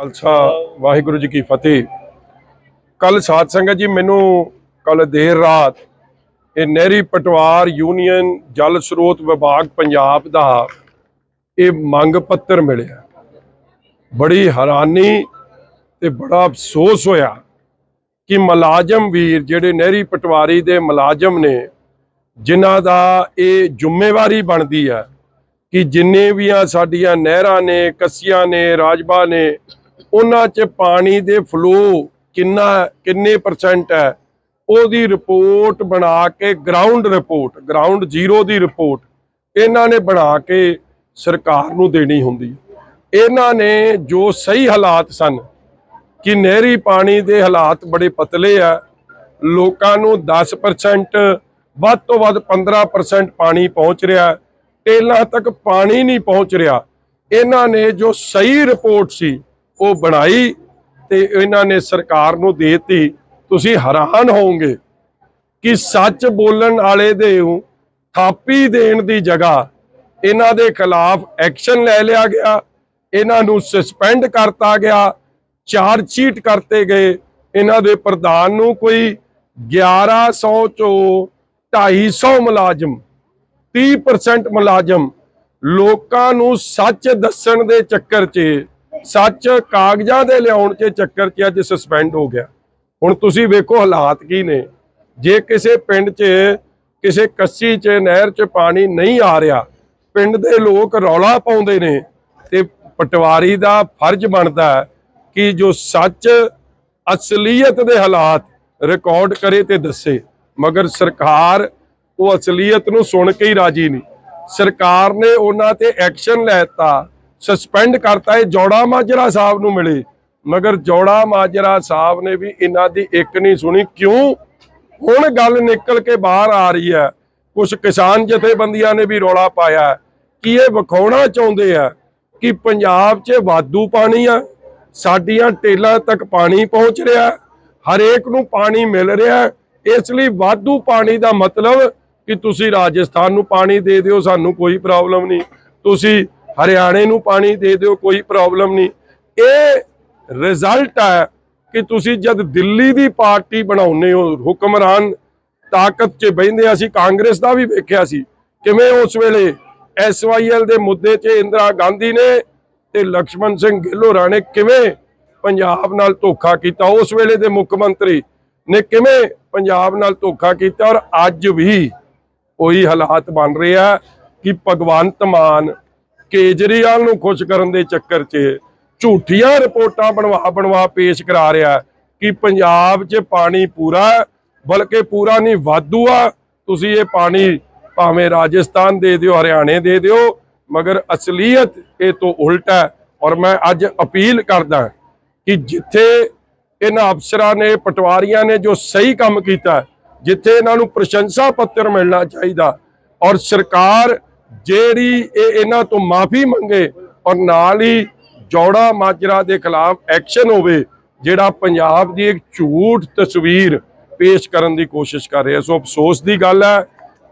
ਖਾਲਸਾ, ਵਾਹਿਗੁਰੂ ਜੀ ਕੀ ਫਤਿਹ। ਕੱਲ ਸਾਧ ਸੰਗਤ ਜੀ, ਮੈਨੂੰ ਕੱਲ ਦੇਰ ਰਾਤ ਇਹ ਨਹਿਰੀ ਪਟਵਾਰ ਯੂਨੀਅਨ ਜਲ ਸਰੋਤ ਵਿਭਾਗ ਪੰਜਾਬ ਦਾ ਇਹ ਮੰਗ ਪੱਤਰ ਮਿਲਿਆ। ਬੜੀ ਹੈਰਾਨੀ ਤੇ ਬੜਾ ਅਫਸੋਸ ਹੋਇਆ ਕਿ ਮੁਲਾਜ਼ਮ ਵੀਰ ਜਿਹੜੇ ਨਹਿਰੀ ਪਟਵਾਰੀ ਦੇ ਮੁਲਾਜ਼ਮ ਨੇ, ਜਿਨ੍ਹਾਂ ਦਾ ਇਹ ਜ਼ਿੰਮੇਵਾਰੀ ਬਣਦੀ ਹੈ ਕਿ ਜਿੰਨੇ ਵੀ ਆ ਸਾਡੀਆਂ ਨਹਿਰਾਂ ਨੇ, ਕੱਸੀਆਂ ਨੇ ਰਾਜਬਾ ਨੇ ਉਹਨਾਂ 'ਚ ਪਾਣੀ ਦੇ ਫਲੋ ਕਿੰਨਾ, ਕਿੰਨੇ ਪਰਸੈਂਟ ਹੈ? ਉਹਦੀ ਰਿਪੋਰਟ ਬਣਾ ਕੇ ਗਰਾਊਂਡ ਰਿਪੋਰਟ ਗਰਾਊਂਡ ਜ਼ੀਰੋ ਦੀ ਰਿਪੋਰਟ ਇਹਨਾਂ ਨੇ ਬਣਾ ਕੇ ਸਰਕਾਰ ਨੂੰ ਦੇਣੀ ਹੁੰਦੀ। ਇਹਨਾਂ ਨੇ ਜੋ ਸਹੀ ਹਾਲਾਤ ਸਨ, ਕਿ ਨਹਿਰੀ ਪਾਣੀ ਦੇ ਹਾਲਾਤ ਬੜੇ ਪਤਲੇ ਆ, ਲੋਕਾਂ ਨੂੰ 10% ਵੱਧ ਤੋਂ ਵੱਧ 15% ਪਾਣੀ ਪਹੁੰਚ ਰਿਹਾ, ਟੇਲਾਂ ਤੱਕ ਪਾਣੀ ਨਹੀਂ ਪਹੁੰਚ ਰਿਹਾ। ਇਹਨਾਂ ਨੇ ਜੋ ਸਹੀ ਰਿਪੋਰਟ ਸੀ ਉਹ ਬਣਾਈ ਤੇ ਇਹਨਾਂ ਨੇ ਸਰਕਾਰ ਨੂੰ ਦੇਤੀ। ਤੁਸੀਂ ਹੈਰਾਨ ਹੋਵੋਗੇ ਕਿ ਸੱਚ ਬੋਲਣ ਵਾਲੇ ਦੇ ਥਾਪੀ ਦੇਣ ਦੀ ਜਗ੍ਹਾ ਇਹਨਾਂ ਦੇ ਖਿਲਾਫ ਐਕਸ਼ਨ ਲੈ ਲਿਆ ਗਿਆ, ਇਹਨਾਂ ਨੂੰ ਸਸਪੈਂਡ ਕਰਤਾ ਗਿਆ ਚਾਰਜ ਸ਼ੀਟ ਕਰਤੇ ਗਏ। ਇਹਨਾਂ ਦੇ ਪ੍ਰਧਾਨ ਨੂੰ ਕੋਈ 1100 ਚੋਂ 250 ਮੁਲਾਜ਼ਮ 30% ਮੁਲਾਜ਼ਮ ਲੋਕਾਂ ਨੂੰ ਸੱਚ ਦੱਸਣ ਦੇ ਚੱਕਰ 'ਚ ਸੱਚ ਕਾਗਜ਼ਾਂ ਦੇ ਲਿਆਉਣ 'ਚ ਚੱਕਰ 'ਚ ਅੱਜ ਸਸਪੈਂਡ ਹੋ ਗਿਆ। ਹੁਣ ਤੁਸੀਂ ਵੇਖੋ ਹਾਲਾਤ ਕੀ ਨੇ। ਜੇ ਕਿਸੇ ਪਿੰਡ 'ਚ, ਕਿਸੇ ਕੱਸੀ 'ਚ, ਨਹਿਰ 'ਚ ਪਾਣੀ ਨਹੀਂ ਆ ਰਿਹਾ, ਪਿੰਡ ਦੇ ਲੋਕ ਰੌਲਾ ਪਾਉਂਦੇ ਨੇ ਤੇ ਪਟਵਾਰੀ ਦਾ ਫਰਜ਼ ਬਣਦਾ ਕਿ ਜੋ ਸੱਚ ਅਸਲੀਅਤ ਦੇ ਹਾਲਾਤ ਰਿਕਾਰਡ ਕਰੇ ਤੇ ਦੱਸੇ। ਮਗਰ ਸਰਕਾਰ ਉਹ ਅਸਲੀਅਤ ਨੂੰ ਸੁਣ ਕੇ ਹੀ ਰਾਜੀ ਨਹੀਂ। ਸਰਕਾਰ ਨੇ ਉਹਨਾਂ ਤੇ ਐਕਸ਼ਨ ਲੈਤਾ ਸਸਪੈਂਡ ਕਰਤਾ ਇਹ ਜੋੜਾ ਮਾਜਰਾ ਸਾਹਿਬ ਨੂੰ ਮਿਲੇ। ਮਗਰ ਜੋੜਾ ਮਾਜਰਾ ਸਾਹਿਬ ਨੇ ਵੀ ਇਹਨਾਂ ਦੀ ਇੱਕ ਨਹੀਂ ਸੁਣੀ। ਕਿਉਂ? ਹੁਣ ਗੱਲ ਨਿਕਲ ਕੇ ਬਾਹਰ ਆ ਰਹੀ ਹੈ। ਕੁਝ ਕਿਸਾਨ ਜਥੇਬੰਦੀਆਂ ਨੇ ਵੀ ਰੌਲਾ ਪਾਇਆ ਕਿ ਇਹ ਵਿਖਾਉਣਾ ਚਾਹੁੰਦੇ ਆ ਕਿ ਪੰਜਾਬ 'ਚ ਵਾਧੂ ਪਾਣੀ ਆ? ਸਾਡੀਆਂ ਟੇਲਾਂ ਤੱਕ ਪਾਣੀ ਪਹੁੰਚ ਰਿਹਾ ਹਰੇਕ ਨੂੰ ਪਾਣੀ ਮਿਲ ਰਿਹਾ ਇਸ ਲਈ ਵਾਧੂ ਪਾਣੀ ਦਾ ਮਤਲਬ ਕਿ ਤੁਸੀਂ ਰਾਜਸਥਾਨ ਨੂੰ ਪਾਣੀ ਦੇ ਦਿਓ, ਸਾਨੂੰ ਕੋਈ ਪ੍ਰੋਬਲਮ ਨਹੀਂ। ਤੁਸੀਂ ਹਰਿਆਣੇ ਨੂੰ ਪਾਣੀ ਦੇ ਦਿਓ, ਕੋਈ ਪ੍ਰੋਬਲਮ ਨਹੀਂ। ਇਹ ਰਿਜ਼ਲਟ ਹੈ ਕਿ ਤੁਸੀਂ ਜਦ ਦਿੱਲੀ ਦੀ ਪਾਰਟੀ ਬਣਾਉਨੇ ਹੋ, ਹੁਕਮਰਾਨ ਤਾਕਤ 'ਚ ਬਹਿੰਦੇ ਅਸੀਂ ਕਾਂਗਰਸ ਦਾ ਵੀ ਵੇਖਿਆ ਸੀ। ਕਿਵੇਂ ਉਸ ਵੇਲੇ ਐਸਵਾਈਐਲ ਦੇ ਮੁੱਦੇ 'ਚ ਇੰਦਰਾ ਗਾਂਧੀ ਨੇ ਤੇ ਲਕਸ਼ਮਣ ਸਿੰਘ ਗਿੱਲੋਰਾ ਨੇ ਕਿਵੇਂ ਪੰਜਾਬ ਨਾਲ ਧੋਖਾ ਕੀਤਾ, ਉਸ ਵੇਲੇ ਦੇ ਮੁੱਖ ਮੰਤਰੀ ਨੇ ਕਿਵੇਂ ਪੰਜਾਬ ਨਾਲ ਧੋਖਾ ਕੀਤਾ ਔਰ ਅੱਜ ਵੀ ਉਹੀ ਹਾਲਾਤ ਬਣ ਰਿਹਾ ਕਿ ਭਗਵੰਤ ਮਾਨ ਕੇਜਰੀਵਾਲ ਨੂੰ ਖੁਸ਼ ਕਰਨ ਦੇ ਚੱਕਰ 'ਚ ਝੂਠੀਆਂ ਰਿਪੋਰਟਾਂ ਬਣਵਾ ਬਣਵਾ ਪੇਸ਼ ਕਰਾ ਰਿਹਾ ਕਿ ਪੰਜਾਬ 'ਚ ਪਾਣੀ ਪੂਰਾ ਬਲਕਿ ਪੂਰਾ ਨਹੀਂ, ਵਾਧੂ ਆ। ਤੁਸੀਂ ਇਹ ਪਾਣੀ ਭਾਵੇਂ ਰਾਜਸਥਾਨ ਦੇ ਦਿਓ, ਹਰਿਆਣੇ ਦੇ ਦਿਓ, ਮਗਰ ਅਸਲੀਅਤ ਇਹ ਤੋਂ ਉਲਟ ਹੈ। ਔਰ ਮੈਂ ਅੱਜ ਅਪੀਲ ਕਰਦਾ ਕਿ ਜਿੱਥੇ ਇਹਨਾਂ ਅਫਸਰਾਂ ਨੇ, ਪਟਵਾਰੀਆਂ ਨੇ ਜੋ ਸਹੀ ਕੰਮ ਕੀਤਾ, ਜਿੱਥੇ ਇਹਨਾਂ ਨੂੰ ਪ੍ਰਸ਼ੰਸਾ ਪੱਤਰ ਮਿਲਣਾ ਚਾਹੀਦਾ, ਔਰ ਸਰਕਾਰ ਜਿਹੜੀ ਇਹ ਇਹਨਾਂ ਤੋਂ ਮਾਫੀ ਮੰਗੇ ਔਰ ਨਾਲ ਹੀ ਜੋੜਾ ਮਾਜਰਾ ਦੇ ਖਿਲਾਫ ਐਕਸ਼ਨ ਹੋਵੇ, ਜਿਹੜਾ ਪੰਜਾਬ ਦੀ ਇੱਕ ਝੂਠ ਤਸਵੀਰ ਪੇਸ਼ ਕਰਨ ਦੀ ਕੋਸ਼ਿਸ਼ ਕਰ ਰਿਹਾ। ਸੋ ਅਫਸੋਸ ਦੀ ਗੱਲ ਹੈ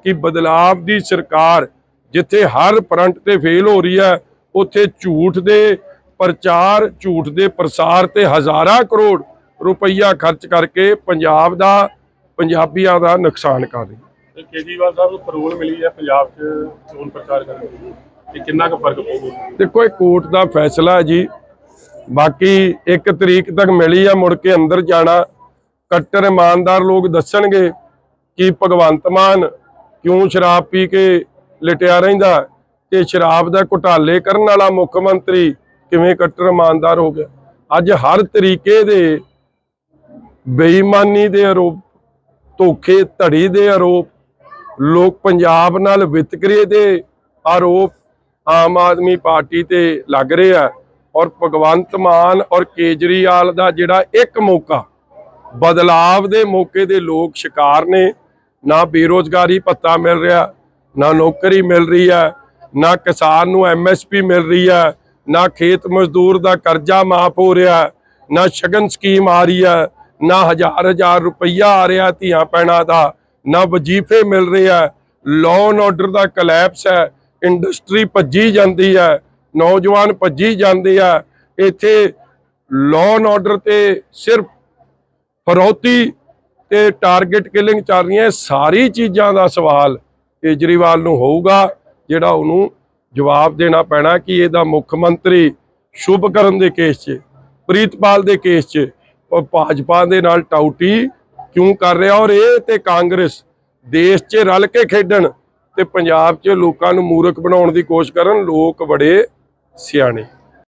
ਕਿ ਬਦਲਾਵ ਦੀ ਸਰਕਾਰ ਜਿੱਥੇ ਹਰ ਫਰੰਟ ਤੇ ਫੇਲ ਹੋ ਰਹੀ ਹੈ, ਉੱਥੇ ਝੂਠ ਦੇ ਪ੍ਰਚਾਰ, ਝੂਠ ਦੇ ਪ੍ਰਸਾਰ ਤੇ ਹਜ਼ਾਰਾਂ ਕਰੋੜ ਰੁਪਈਆ ਖਰਚ ਕਰਕੇ ਪੰਜਾਬ ਦਾ, ਪੰਜਾਬੀਆਂ ਦਾ ਨੁਕਸਾਨ ਕਰ ਰਹੀ ਹੈ। ਤੇ ਕੇਜਰੀਵਾਲ ਸਾਹਿਬ ਨੂੰ ਪਰੋਲ ਮਿਲੀ ਹੈ ਪੰਜਾਬ 'ਚ ਚੋਣ ਪ੍ਰਚਾਰ ਕਰਨ ਦੀ। ਤੇ ਕਿੰਨਾ ਕੁ ਫ਼ਰਕ ਪਊਗਾ? ਦੇਖੋ, ਇਹ ਕੋਰਟ ਦਾ ਫੈਸਲਾ ਹੈ ਜੀ। ਬਾਕੀ ਇੱਕ ਤਰੀਕ ਤੱਕ ਮਿਲੀ ਆ, ਮੁੜ ਕੇ ਅੰਦਰ ਜਾਣਾ। ਕੱਟਰ ਇਮਾਨਦਾਰ ਲੋਕ ਦੱਸਣਗੇ ਕਿ ਭਗਵੰਤ ਮਾਨ ਕਿਉਂ ਸ਼ਰਾਬ ਪੀ ਕੇ ਲਟਿਆ ਰਹਿੰਦਾ ਤੇ ਸ਼ਰਾਬ ਦਾ ਘੁਟਾਲੇ ਕਰਨ ਵਾਲਾ ਮੁੱਖ ਮੰਤਰੀ ਕਿਵੇਂ ਕੱਟਰ ਇਮਾਨਦਾਰ ਹੋ ਗਿਆ। ਅੱਜ ਹਰ ਤਰੀਕੇ ਦੇ ਬੇਈਮਾਨੀ ਦੇ ਆਰੋਪ, ਧੋਖੇ, ਧੜੀ ਦੇ ਆਰੋਪ ਲੋਕ ਪੰਜਾਬ ਨਾਲ ਵਿਤਕਰੇ ਦੇ ਆਰੋਪ ਆਮ ਆਦਮੀ ਪਾਰਟੀ ਤੇ ਲੱਗ ਰਹੇ ਆ ਔਰ ਭਗਵੰਤ ਮਾਨ ਔਰ ਕੇਜਰੀਵਾਲ ਦਾ ਜਿਹੜਾ ਇੱਕ ਮੌਕਾ, ਬਦਲਾਵ ਦੇ ਮੌਕੇ ਦੇ ਲੋਕ ਸ਼ਿਕਾਰ ਨੇ, ਨਾ ਬੇਰੋਜ਼ਗਾਰੀ ਭੱਤਾ ਮਿਲ ਰਿਹਾ, ਨਾ ਨੌਕਰੀ ਮਿਲ ਰਹੀ ਹੈ ਨਾ ਕਿਸਾਨ ਨੂੰ ਐਮਐਸਪੀ ਮਿਲ ਰਹੀ ਹੈ ਨਾ ਖੇਤ ਮਜ਼ਦੂਰ ਦਾ ਕਰਜ਼ਾ ਮਾਫ ਹੋ ਰਿਹਾ, ਨਾ ਸ਼ਗਨ ਸਕੀਮ ਆ ਰਹੀ ਹੈ ਨਾ ਹਜ਼ਾਰ ਹਜ਼ਾਰ ਰੁਪਈਆ ਆ ਰਿਹਾ ਧੀਆਂ ਪੈਣਾ ਦਾ ਨਾ ਵਜੀਫੇ ਮਿਲ ਰਹੇ ਆ। ਲਾਅ ਐਂਡ ਆਰਡਰ ਦਾ ਕਲੈਪਸ ਹੈ। ਇੰਡਸਟਰੀ ਭੱਜੀ ਜਾਂਦੀ ਹੈ। ਨੌਜਵਾਨ ਭੱਜੀ ਜਾਂਦੇ ਆ। ਇੱਥੇ ਲਾਅ ਐਂਡ ਆਰਡਰ ਤੇ ਸਿਰਫ ਫਰੌਤੀ ਤੇ ਟਾਰਗੇਟ ਕਿਲਿੰਗ ਚੱਲ ਰਹੀਆਂ ਇਹ ਸਾਰੀ ਚੀਜ਼ਾਂ ਦਾ ਸਵਾਲ ਕੇਜਰੀਵਾਲ ਨੂੰ ਹੋਊਗਾ, ਜਿਹੜਾ ਉਹਨੂੰ ਜਵਾਬ ਦੇਣਾ ਪੈਣਾ ਕਿ ਇਹਦਾ ਮੁੱਖ ਮੰਤਰੀ ਸ਼ੁਭਕਰਨ ਦੇ ਕੇਸ 'ਚ, ਪ੍ਰੀਤਪਾਲ ਦੇ ਕੇਸ 'ਚ ਉਹ ਭਾਜਪਾ ਦੇ ਨਾਲ ਟਾਊਟੀ ਕਿਉਂ ਕਰ ਰਿਹਾ? ਔਰ ਇਹ ਤੇ ਕਾਂਗਰਸ ਦੇਸ਼ 'ਚ ਰਲ ਕੇ ਖੇਡਣ ਤੇ ਪੰਜਾਬ 'ਚ ਲੋਕਾਂ ਨੂੰ ਮੂਰਖ ਬਣਾਉਣ ਦੀ ਕੋਸ਼ਿਸ਼ ਕਰਨ ਲੋਕ ਬੜੇ ਸਿਆਣੇ।